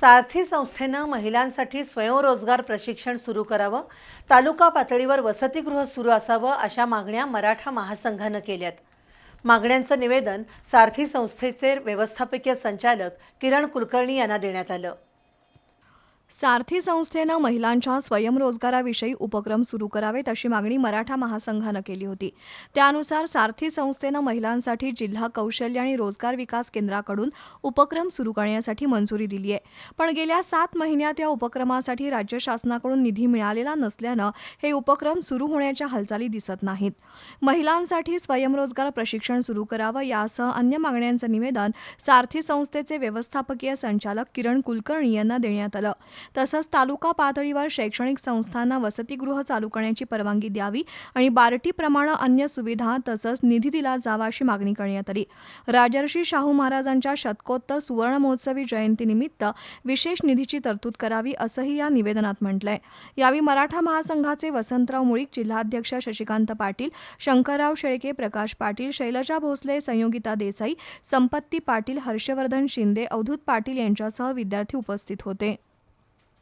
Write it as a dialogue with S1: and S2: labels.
S1: सारथी संस्थेनं महिलांसाठी स्वयंरोजगार प्रशिक्षण सुरू करावं तालुका पातळीवर वसतिगृह सुरू असावं अशा मागण्या मराठा महासंघानं केल्यात. मागण्यांचं निवेदन सारथी संस्थेचे व्यवस्थापकीय संचालक किरण कुलकर्णी यांना देण्यात आलं.
S2: सारथी संस्थेनं महिलांच्या स्वयंरोजगाराविषयी उपक्रम सुरू करावेत अशी मागणी मराठा महासंघानं केली होती. त्यानुसार सारथी संस्थेनं महिलांसाठी जिल्हा कौशल्य आणि रोजगार विकास केंद्राकडून उपक्रम सुरू करण्यासाठी मंजुरी दिली आहे. पण गेल्या सात महिन्यात या उपक्रमासाठी राज्य शासनाकडून निधी मिळालेला नसल्यानं हे उपक्रम सुरू होण्याच्या हालचाली दिसत नाहीत. महिलांसाठी स्वयंरोजगार प्रशिक्षण सुरू करावं यासह अन्य मागण्यांचं निवेदन सारथी संस्थेचे व्यवस्थापकीय संचालक किरण कुलकर्णी यांना देण्यात आलं. तसंच तालुका पातळीवर शैक्षणिक संस्थांना वसतिगृह चालू करण्याची परवानगी द्यावी आणि बार्टीप्रमाणे अन्य सुविधा तसंच निधी दिला जावा अशी मागणी करण्यात आली. राजर्षी शाहू महाराजांच्या शतकोत्तर सुवर्ण महोत्सवी जयंतीनिमित्त विशेष निधीची तरतूद करावी असंही या निवेदनात म्हटलंय. यावेळी मराठा महासंघाचे वसंतराव मुळीक जिल्हाध्यक्ष शशिकांत पाटील शंकरराव शेळके प्रकाश पाटील शैलजा भोसले संयोगिता देसाई संपत्ती पाटील हर्षवर्धन शिंदे अवधूत पाटील यांच्यासह विद्यार्थी उपस्थित होते.